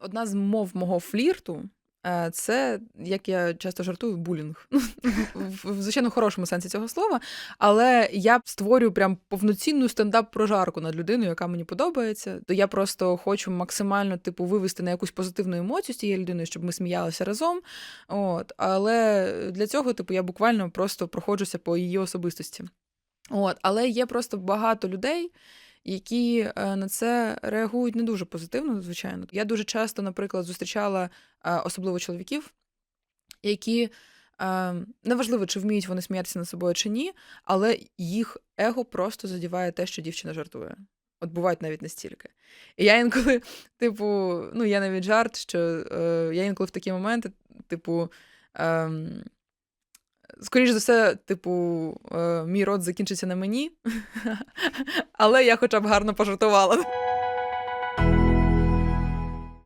Одна з мов мого флірту е, це, як я часто жартую, булінг. В, звичайно хорошому сенсі цього слова. Але я створюю прям повноцінну стендап-прожарку над людиною, яка мені подобається. То я просто хочу максимально типу вивести на якусь позитивну емоцію з тією людиною, щоб ми сміялися разом. От. Але для цього, типу, я буквально просто проходжуся по її особистості. От. Але є просто багато людей, які е, на це реагують не дуже позитивно, звичайно. Я дуже часто, наприклад, зустрічала е, особливо чоловіків, які е, неважливо, чи вміють вони сміятися над собою чи ні, але їх его просто задіває те, що дівчина жартує. От бувають навіть настільки. І я інколи, типу, ну я навіть жарт, що е, я інколи в такі моменти, типу. Е, Скоріше за все, типу, е, мій рот закінчиться на мені, але я хоча б гарно пожартувала.